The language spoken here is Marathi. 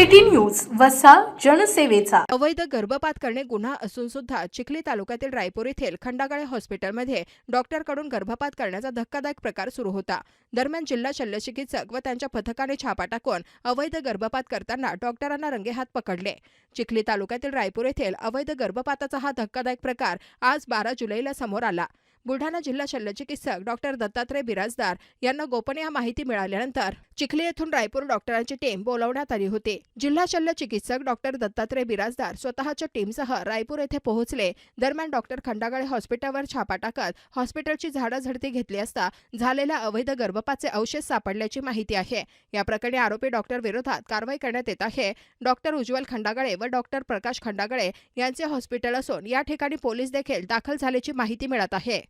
City news वसा जनसेवेचा. अवैध गर्भपात करणे गुन्हा असून सुद्धा चिखली तालुक्यातील रायपूर येथील खंडागळे हॉस्पिटलमध्ये डॉक्टरकडून गर्भपात करण्याचा धक्कादायक प्रकार सुरू होता. दरम्यान जिल्हा शल्यचिकित्सक व त्यांच्या पथकाने छापा टाकून अवैध गर्भपात करताना डॉक्टरांना रंगेहात पकडले. चिखली तालुक्यातील रायपूर येथील अवैध गर्भपाताचा हा धक्कादायक प्रकार आज बारा जुलैला समोर आला. बुलढाणा जिल्हा शल्यचिकित्सक डॉक्टर दत्तात्रय बिराजदार यांना गोपनीय माहिती मिळाल्यानंतर चिखली येथून रायपूर डॉक्टरांची टीम बोलावण्यात आली होती. जिल्हा शल्य चिकित्सक डॉक्टर दत्तात्रय बिराजदार स्वतःच्या टीमसह रायपूर येथे पोहोचले. दरम्यान डॉक्टर खंडागळे हॉस्पिटलवर छापा टाकत हॉस्पिटलची झाडाझडती घेतली असता झालेल्या अवैध गर्भपातचे अवशेष सापडल्याची माहिती आहे. या प्रकरणी आरोपी डॉक्टर विरोधात कारवाई करण्यात येत आहे. डॉक्टर उज्ज्वल खंडागळे व डॉक्टर प्रकाश खंडागळे यांचे हॉस्पिटल असून या ठिकाणी पोलीस देखील दाखल झाल्याची माहिती मिळत आहे.